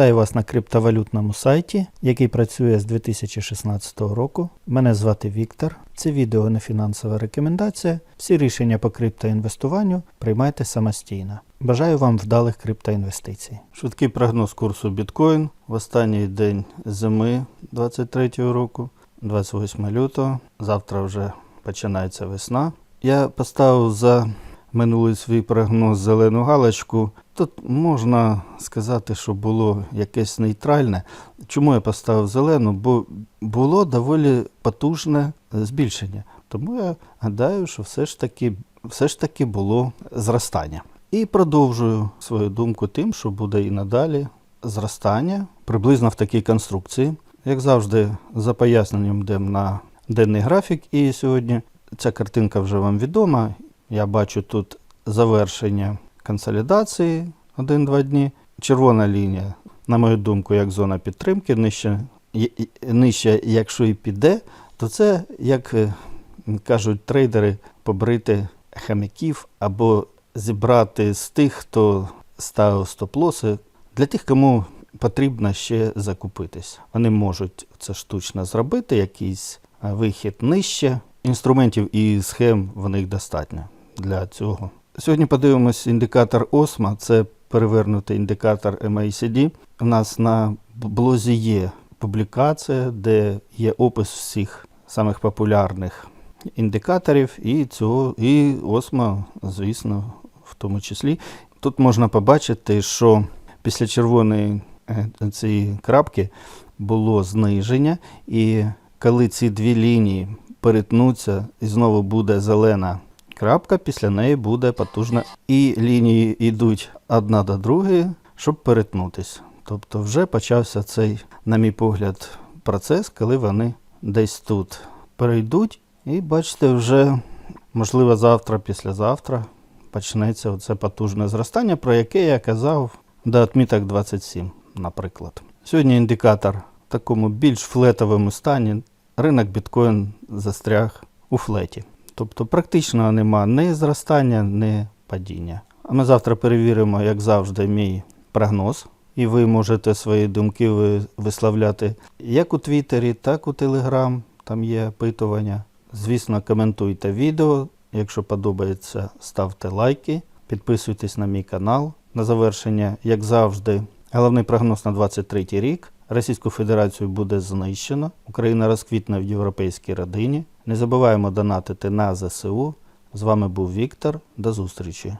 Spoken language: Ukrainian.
Вітаю вас на криптовалютному сайті, який працює з 2016 року. Мене звати Віктор. Це відео не фінансова рекомендація. Всі рішення по криптоінвестуванню приймайте самостійно. Бажаю вам вдалих криптоінвестицій. Швидкий прогноз курсу біткоін в останній день зими 2023 року, 28 лютого. Завтра вже починається весна. Я поставив за минулий свій прогноз зелену галочку. Тут можна сказати, що було якесь нейтральне. Чому я поставив зелену? Бо було доволі потужне збільшення. Тому я гадаю, що все ж таки, все ж таки було зростання. І продовжую свою думку тим, що буде і надалі зростання приблизно в такій конструкції. Як завжди, за поясненням йдемо на денний графік. І сьогодні ця картинка вже вам відома. Я бачу тут завершення консолідації 1-2 дні. Червона лінія, на мою думку, як зона підтримки. Нижче, нижче якщо і піде, то це, як е, кажуть трейдери, побрити хам'яків або зібрати з тих, хто ставив стоп-лоси, для тих, кому потрібно ще закупитись. Вони можуть це штучно зробити, якийсь е, вихід нижче. Інструментів і схем в них достатньо для цього. Сьогодні подивимось індикатор OSMA, це перевернутий індикатор MACD. У нас на блозі є публікація, де є опис всіх самих популярних індикаторів, і цього, і OSMA, звісно, в тому числі. Тут можна побачити, що після червоної е, цієї крапки було зниження, і коли ці дві лінії перетнуться і знову буде зелена крапка, після неї буде потужна. І лінії йдуть одна до другої, щоб перетнутися. Тобто вже почався цей, на мій погляд, процес, коли вони десь тут перейдуть. І бачите, вже можливо завтра, післязавтра почнеться оце потужне зростання, про яке я казав до отміток 27, наприклад. Сьогодні індикатор в такому більш флетовому стані. Ринок біткоін застряг у флеті. Тобто практично нема ні зростання, ні падіння. А ми завтра перевіримо, як завжди, мій прогноз. І ви можете свої думки ви- висловляти як у Твіттері, так у Телеграм. Там є опитування. Звісно, коментуйте відео. Якщо подобається, ставте лайки, підписуйтесь на мій канал. На завершення, як завжди, головний прогноз на 23 рік. Російську Федерацію буде знищено. Україна розквітне в європейській родині. Не забуваємо донатити на ЗСУ. З вами був Віктор. До зустрічі.